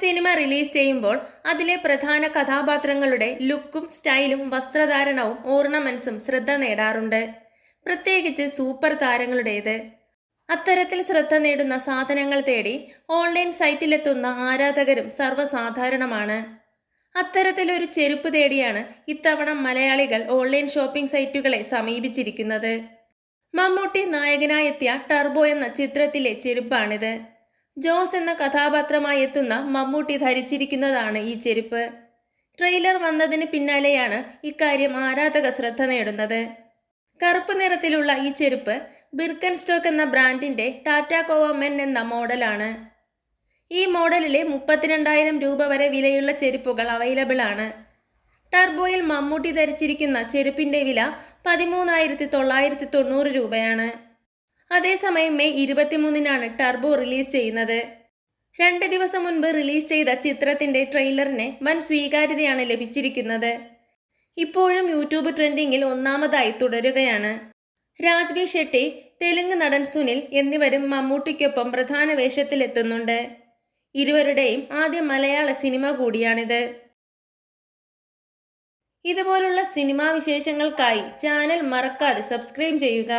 Cinema release ചെയ്യുമ്പോൾ അതിലെ പ്രധാന കഥാപാത്രങ്ങളുടെ ലുക്കും സ്റ്റൈലും വസ്ത്രധാരണവും ഓർണമെന്റ്സും ശ്രദ്ധ നേടാറുണ്ട്. പ്രത്യേകിച്ച് സൂപ്പർ താരങ്ങളുടേത്. അത്തരത്തിൽ ശ്രദ്ധ നേടുന്ന സാധനങ്ങൾ തേടി ഓൺലൈൻ സൈറ്റിലെത്തുന്ന ആരാധകരും സർവസാധാരണമാണ്. അത്തരത്തിലൊരു ചെരുപ്പ് തേടിയാണ് ഇത്തവണ മലയാളികൾ ഓൺലൈൻ ഷോപ്പിംഗ് സൈറ്റുകളെ സമീപിച്ചിരിക്കുന്നത്. മമ്മൂട്ടി നായകനായെത്തിയ ടർബോ എന്ന ചിത്രത്തിലെ ചെരുപ്പാണിത്. ജോസ് എന്ന കഥാപാത്രമായി എത്തുന്ന മമ്മൂട്ടി ധരിച്ചിരിക്കുന്നതാണ് ഈ ചെരുപ്പ്. ട്രെയിലർ വന്നതിന് പിന്നാലെയാണ് ഇക്കാര്യം ആരാധക ശ്രദ്ധ നേടുന്നത്. കറുപ്പ് നിറത്തിലുള്ള ഈ ചെരുപ്പ് ബിർക്കൻ സ്റ്റോക്ക് എന്ന ബ്രാൻഡിന്റെ ടാറ്റ കോവമെൻ എന്ന മോഡലാണ്. ഈ മോഡലിലെ മുപ്പത്തിരണ്ടായിരം രൂപ വരെ വിലയുള്ള ചെരുപ്പുകൾ അവൈലബിൾ ആണ് ടർബോയിൽ മമ്മൂട്ടി ധരിച്ചിരിക്കുന്ന ചെരുപ്പിന്റെ വില പതിമൂന്നായിരത്തി തൊള്ളായിരത്തി തൊണ്ണൂറ് രൂപയാണ്. അതേസമയം മെയ് ഇരുപത്തിമൂന്നിനാണ് ടർബോ റിലീസ് ചെയ്യുന്നത്. രണ്ട് ദിവസം മുൻപ് റിലീസ് ചെയ്ത ചിത്രത്തിന്റെ ട്രെയിലറിന് വൻ സ്വീകാര്യതയാണ് ലഭിച്ചിരിക്കുന്നത്. ഇപ്പോഴും യൂട്യൂബ് ട്രെൻഡിങ്ങിൽ ഒന്നാമതായി തുടരുകയാണ്. രാജ്ബി ഷെട്ടി തെലുങ്ക് നടൻ സുനിൽ എന്നിവരും മമ്മൂട്ടിക്കൊപ്പം പ്രധാന വേഷത്തിലെത്തുന്നുണ്ട്. ഇരുവരുടെയും ആദ്യ മലയാള സിനിമ കൂടിയാണിത്. ഇതുപോലുള്ള സിനിമാ വിശേഷങ്ങൾക്കായി ചാനൽ മറക്കാതെ സബ്സ്ക്രൈബ് ചെയ്യുക.